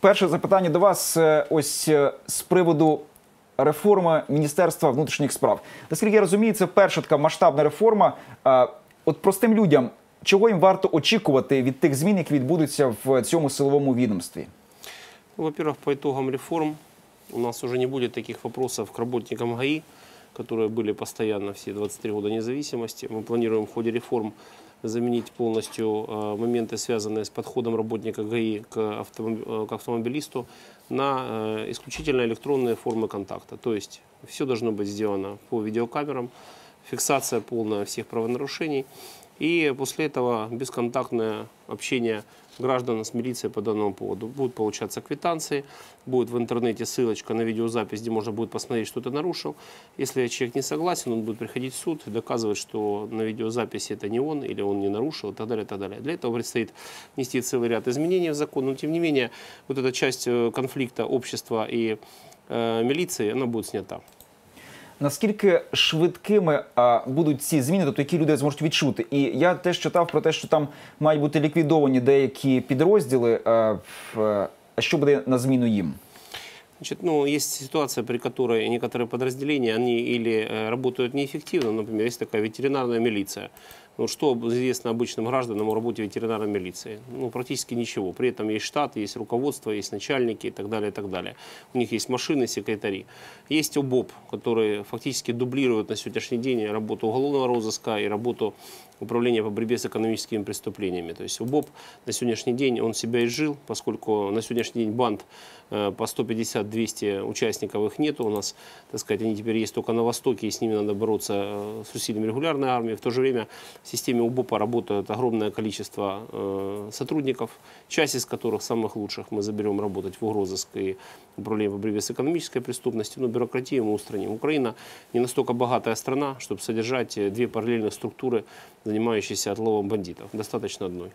Перше запитання до вас е, ось е, з приводу реформи Міністерства внутрішніх справ. Наскільки я розумію, це перша така масштабна реформа. Е, От простим людям, чого їм варто очікувати від тих змін, які відбудуться в цьому силовому відомстві? Ну, Во-первых, по итогам реформ у нас уже не будет таких вопросов к работникам ГАИ, которые были постоянно все 23 года независимости. Мы планируем в ходе реформ заменить полностью э, моменты, связанные с подходом работника ГАИ к, э, автомобилисту, на э, исключительно электронные формы контакта. То есть все должно быть сделано по видеокамерам, фиксация полная всех правонарушений. И после этого бесконтактное общение граждан с милицией по данному поводу. Будут получаться квитанции, будет в интернете ссылочка на видеозапись, где можно будет посмотреть, что ты нарушил. Если человек не согласен, он будет приходить в суд и доказывать, что на видеозаписи это не он или он не нарушил и так далее, и так далее. Для этого предстоит внести целый ряд изменений в закон, но тем не менее вот эта часть э, конфликта общества и э, милиции, она будет снята. Наскільки швидкими а, будуть ці зміни, тобто які люди зможуть відчути? І я теж читав про те, що там мають бути ліквідовані деякі підрозділи. А, в- а що буде на зміну їм? Значит, ну, есть ситуация, при которой некоторые подразделения, они или э, работают неэффективно, например, есть такая ветеринарная милиция. Ну, что известно обычным гражданам о работе ветеринарной милиции? Ну, практически ничего. При этом есть штат, есть руководство, есть начальники и так далее, и так далее. У них есть машины, секретари. Есть ОБОП, которые фактически дублируют на сегодняшний день работу уголовного розыска и работу управления по борьбе с экономическими преступлениями. То есть УБОП на сегодняшний день он себя изжил, поскольку на сегодняшний день банд э, по 150-200 участников их нету. У нас, так сказать, они теперь есть только на Востоке, и с ними надо бороться э, с усилием регулярной армии. В то же время системе УБОПа работает огромное количество э, сотрудников, часть из которых, самых лучших, мы заберем работать в угрозыск и управление по борьбе с экономической преступностью, но бюрократию мы устраним. Украина не настолько богатая страна, чтобы содержать э, две параллельных структуры, занимающиеся отловом бандитов. Достаточно одной.